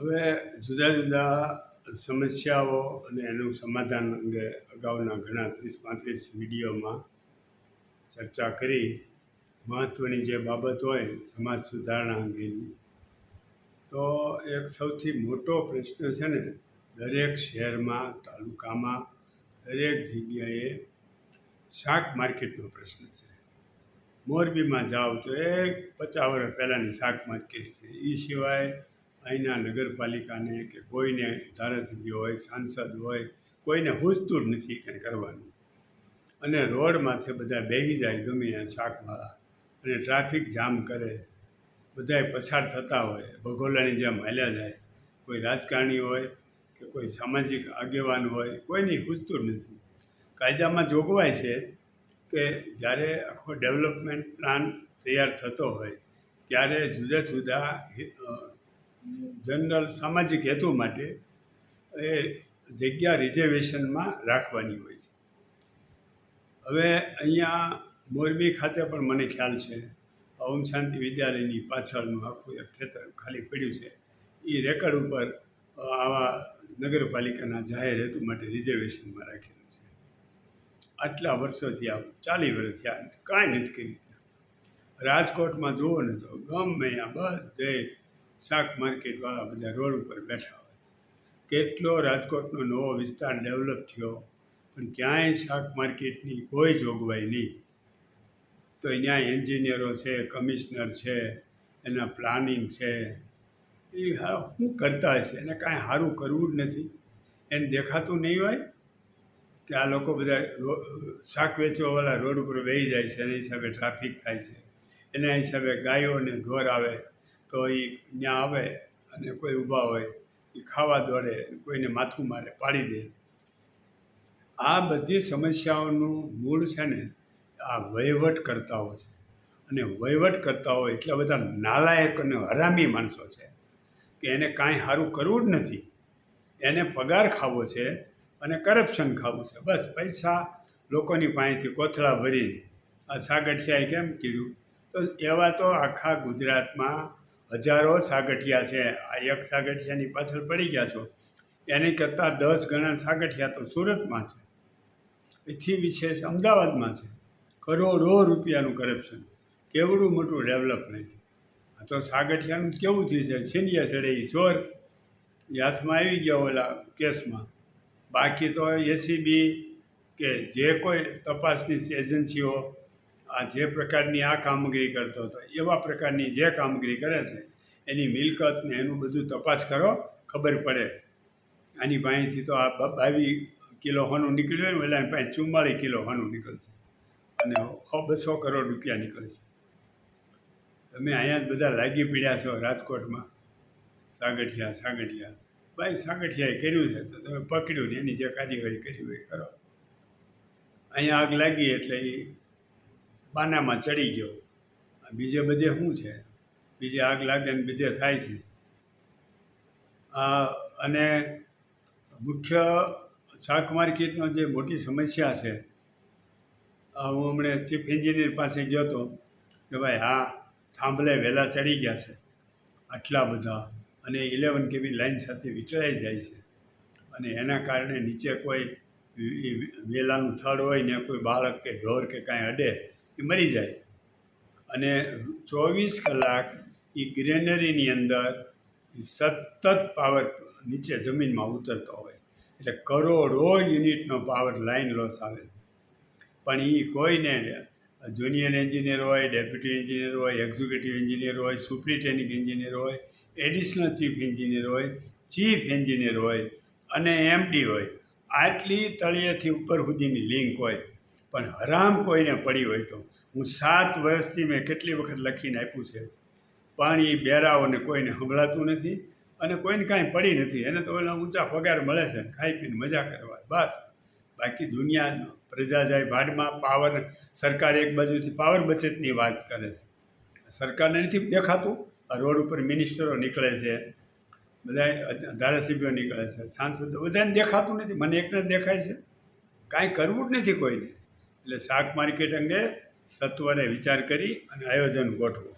હવે જુદા જુદા સમસ્યાઓ અને એનું સમાધાન અંગે અગાઉના ઘણા ત્રીસ પાંત્રીસ વિડીયોમાં ચર્ચા કરી. મહત્ત્વની જે બાબત હોય સમાજ સુધારણા અંગેની. તો એક સૌથી મોટો પ્રશ્ન છે ને, દરેક શહેરમાં, તાલુકામાં, દરેક જગ્યાએ શાક માર્કેટનો પ્રશ્ન છે. મોરબીમાં જાઓ તો એક પચાસ વર્ષ પહેલાંની શાક માર્કેટ છે. એ સિવાય અહીંના નગરપાલિકાને કે કોઈને ધારાસભ્ય હોય, સાંસદ હોય, કોઈને હુજતું નથી કંઈ કરવાનું. અને રોડ માથે બધા બેસી જાય ગમે ત્યાં શાકવાળા અને ટ્રાફિક જામ કરે, બધાય પસાર થતા હોય, ભગોલાની જેમ હાલ્યા જાય. કોઈ રાજકારણી હોય કે કોઈ સામાજિક આગેવાન હોય, કોઈની પૂછતું નથી. કાયદામાં જોગવાઈ છે કે જ્યારે આખો ડેવલપમેન્ટ પ્લાન તૈયાર થતો હોય, ત્યારે જુદા જુદા જનરલ સામાજિક હેતુ માટે એ જગ્યા રિઝર્વેશનમાં રાખવાની હોય છે. હવે અહીંયા મોરબી ખાતે પણ મને ખ્યાલ છે, ઓમ શાંતિ વિદ્યાલયની પાછળનું આખું એક ખેતર ખાલી પડ્યું છે. એ રેકર્ડ ઉપર આવા નગરપાલિકાના જાહેર હેતુ માટે રિઝર્વેશનમાં રાખેલું છે. આટલા વર્ષોથી આ ચાલી વર્ષ થયા કાંઈ નથી કર્યું રાજકોટમાં જુઓ ને તો ગમે આ બધે શાક માર્કેટવાળા બધા રોડ ઉપર બેઠા હોય. કેટલો રાજકોટનો નવો વિસ્તાર ડેવલપ થયો, પણ ક્યાંય શાક માર્કેટની કોઈ જોગવાઈ નહીં. તો અહીંયા એન્જિનિયરો છે, કમિશનર છે, એના પ્લાનિંગ છે. એ શું કરતા હશે? એને કાંઈ સારું કરવું જ નથી. એને દેખાતું નહીં હોય કે આ લોકો બધા શાક વેચવાવાળા રોડ ઉપર વહી જાય છે, એના હિસાબે ટ્રાફિક થાય છે. એના હિસાબે ગાયો અને ઢોર આવે. તો એ ત્યાં આવે અને કોઈ ઊભા હોય એ ખાવા દોડે, કોઈને માથું મારે, પાડી દે. આ બધી સમસ્યાઓનું મૂળ છે ને, આ વહીવટકર્તાઓ છે. અને વહીવટકર્તાઓ એટલા બધા નાલાયક અને હરામી માણસો છે કે એને કાંઈ સારું કરવું જ નથી. એને પગાર ખાવો છે અને કરપ્શન ખાવું છે. બસ પૈસા લોકોની પાસેથી કોથળા ભરીને આ સાગઠિયાએ કેમ કીધું તો એવા તો આખા ગુજરાતમાં હજારો સાગઠિયા છે. આ એક સાગઠિયાની પાછળ પડી ગયા છો. એની કરતાં દસ ગણા સાગઠિયા તો સુરતમાં છે. એથી વિશેષ અમદાવાદમાં છે. કરોડો રૂપિયાનું કરપ્શન કેવડું મોટું ડેવલપમેન્ટ આ તો સાગઠિયાનું કેવું થયું છે? સિનિયર ચડે એ ચોર. એ હાથમાં આવી ગયા ઓલા કેસમાં. બાકી તો એસીબી કે જે કોઈ તપાસની એજન્સીઓ આ જે પ્રકારની આ કામગીરી કરતો હતો, એવા પ્રકારની જે કામગીરી કરે છે, એની મિલકત ને એનું બધું તપાસ કરો, ખબર પડે. આની પાસેથી તો આ બાવીસ કિલો હોનું નીકળ્યું ને, એટલે પાસે ચુમ્માળીસ કિલો હોનું નીકળશે. અને બસો કરોડ રૂપિયા નીકળશે. તમે અહીંયા જ બધા લાગી પડ્યા છો રાજકોટમાં. સાગઠિયા સાગઠિયા. ભાઈ, સાગઠિયાએ કર્યું છે, તો તમે પકડ્યું ને, એની જે કાર્યવાહી કરી હોય કરો. અહીંયા આગ લાગી એટલે એ બાનામાં ચડી ગયો. બીજે બધે શું છે? બીજે આગ લાગે ને બીજે થાય છે. અને મુખ્ય શાક માર્કેટનો જે મોટી સમસ્યા છે હું હમણાં ચીફ એન્જિનિયર પાસે ગયો હતો કે ભાઈ, હા, થાંભલે વહેલા ચડી ગયા છે. આટલા બધા અને ઇલેવન કેવી લાઇન સાથે વિચળાઈ જાય છે. અને એના કારણે નીચે કોઈ વેલાનું થડ હોય ને કોઈ બાળક કે ઢોર કે કાંઈ અડે એ મરી જાય. અને ચોવીસ કલાક એ ગ્રેનરીની અંદર સતત પાવર નીચે જમીનમાં ઉતરતો હોય. એટલે કરોડો યુનિટનો પાવર લાઈન લોસ આવે છે. પણ એ કોઈને જુનિયર એન્જિનિયર હોય, ડેપ્યુટી એન્જિનિયર હોય, એક્ઝિક્યુટિવ એન્જિનિયર હોય સુપ્રિન્ટેન્ડિંગ એન્જિનિયર હોય, એડિશનલ ચીફ એન્જિનિયર હોય, ચીફ એન્જિનિયર હોય અને એમડી હોય. આટલી તળિયેથી ઉપર સુધીની લિંક હોય. પણ હરામ કોઈને પડી હોય તો હું સાત વર્ષથી મેં કેટલી વખત લખીને આપ્યું છે. પણ એ બેરાઓને કોઈને સંભળાતું નથી અને કોઈને કાંઈ પડી નથી. એને તો ઓલા ઊંચા પગાર મળે છે ખાઈ પીને મજા કરવા. બસ. બાકી દુનિયા પ્રજા જાય ભાડમાં પાવર, સરકાર એક બાજુથી પાવર બચતની વાત કરે છે. સરકારને નથી દેખાતું. આ રોડ ઉપર મિનિસ્ટરો નીકળે છે. બધા ધારાસભ્યો નીકળે છે. સાંસદો બધાને દેખાતું નથી. મને એકને દેખાય છે. કાંઈ કરવું જ નથી કોઈને. એટલે શાક માર્કેટ અંગે સત્વરે વિચાર કરી અને આયોજન ગોઠવો.